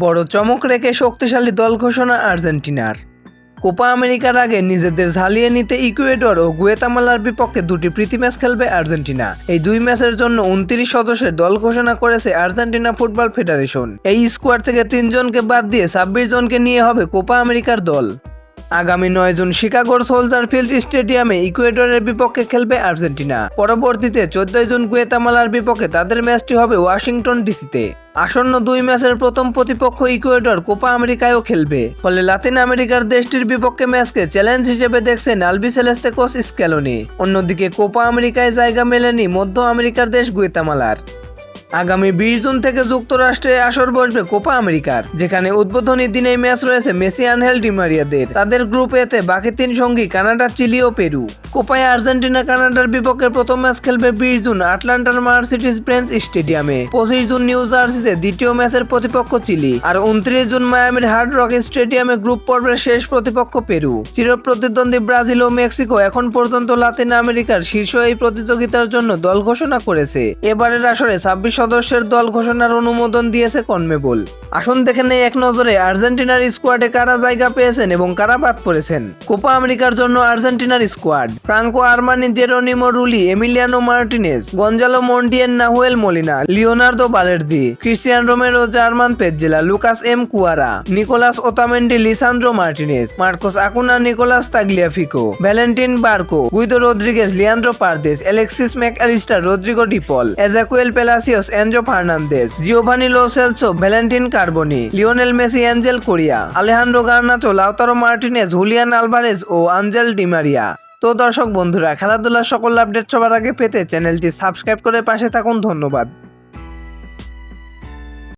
বড় চমক রেখে শক্তিশালী দল ঘোষণা আর্জেন্টিনার। কোপা আমেরিকার আগে নিজেদের ঝালিয়ে নিতে ইকুয়েডর ও গুয়েতামালার বিপক্ষে দুটি প্রীতি ম্যাচ খেলবে আর্জেন্টিনা। এই দুই ম্যাচের জন্য উনত্রিশ সদস্যের দল ঘোষণা করেছে আর্জেন্টিনা ফুটবল ফেডারেশন। এই স্কোয়াড থেকে তিনজনকে বাদ দিয়ে ছাব্বিশ জনকে নিয়ে হবে কোপা আমেরিকার দল। আগামী নয় জুন শিকাগোর সোলজার ফিল্ড স্টেডিয়ামে ইকুয়েডরের বিপক্ষে খেলবে আর্জেন্টিনা। পরবর্তীতে চোদ্দই জুন গুয়েতামালার বিপক্ষে তাদের ম্যাচটি হবে ওয়াশিংটন ডিসিতে। আসন্ন দুই ম্যাচের প্রথম প্রতিপক্ষ ইকুয়েডর কোপা আমেরিকায়ও খেলবে। ফলে লাতিন আমেরিকার দেশটির বিপক্ষে ম্যাচকে চ্যালেঞ্জ হিসেবে দেখছেন আলবি সেলেস্তে কোচ স্ক্যালোনি অন্যদিকে কোপা আমেরিকায় জায়গা মেলেনি মধ্য আমেরিকার দেশ গুয়েতামালার। আগামী বিশ জুন থেকে যুক্তরাষ্ট্রে আসর বসবে কোপা আমেরিকার, যেখানে উদ্বোধনী দিনেই ম্যাচ রয়েছে মেসি আনহেল ডিমারিয়াদের তাদের গ্রুপ এতে বাকি তিন সঙ্গী কানাডা, চিলি ও পেরু। কোপায় আর্জেন্টিনা, কানাডার বিপক্ষে প্রথম ম্যাচ খেলবে বিশ জুন আটলান্টার মার্সিটিস ব্রেঞ্চ স্টেডিয়ামে। পঁচিশ জুন নিউ জার্সিতে দ্বিতীয় ম্যাচের প্রতিপক্ষ চিলি আর উনত্রিশ জুন মায়ামির হার্ড রক স্টেডিয়ামে গ্রুপ পর্বের শেষ প্রতিপক্ষ পেরু। চিরপ্রতিদ্বন্দ্বী ব্রাজিল ও মেক্সিকো এখন পর্যন্ত লাতিন আমেরিকার শীর্ষ এই প্রতিযোগিতার জন্য দল ঘোষণা করেছে। এবারের আসরে ছাব্বিশ সদস্যের দল ঘোষণার অনুমোদন দিয়েছে কনমেবল। আসুন দেখে নেই এক নজরে আর্জেন্টিনার স্কোয়াডে কারা জায়গা পেয়েছেন এবং কারা বাদ পড়েছেন। কোপা আমেরিকার জন্য আর্জেন্টিনার squad, Franco Armani, Geronimo Rulli, Emiliano Martinez Gonzalo Montiel Nahuel Molina, Leonardo Balerdi Cristian Romero, German Pezzella Lucas M Quarta, Nicolas Otamendi, Lisandro Martinez Marcos Acuna, Nicolas Tagliafico, Valentin Barco, Guido Rodriguez, Leandro Paredes, Alexis Mac Allister Rodrigo De Paul, Ezequiel Palacios Enzo Fernandez Giovani Lo Celso Valentin Carboni, Lionel Messi Angel Correa Alejandro Garnacho Lautaro Martinez, Julian Alvarez ও Angel Di Maria তো দর্শক বন্ধুরা, খেলাধুলার সকল update সবার আগে পেতে চ্যানেলটি subscribe করে পাশে থাকুন। ধন্যবাদ।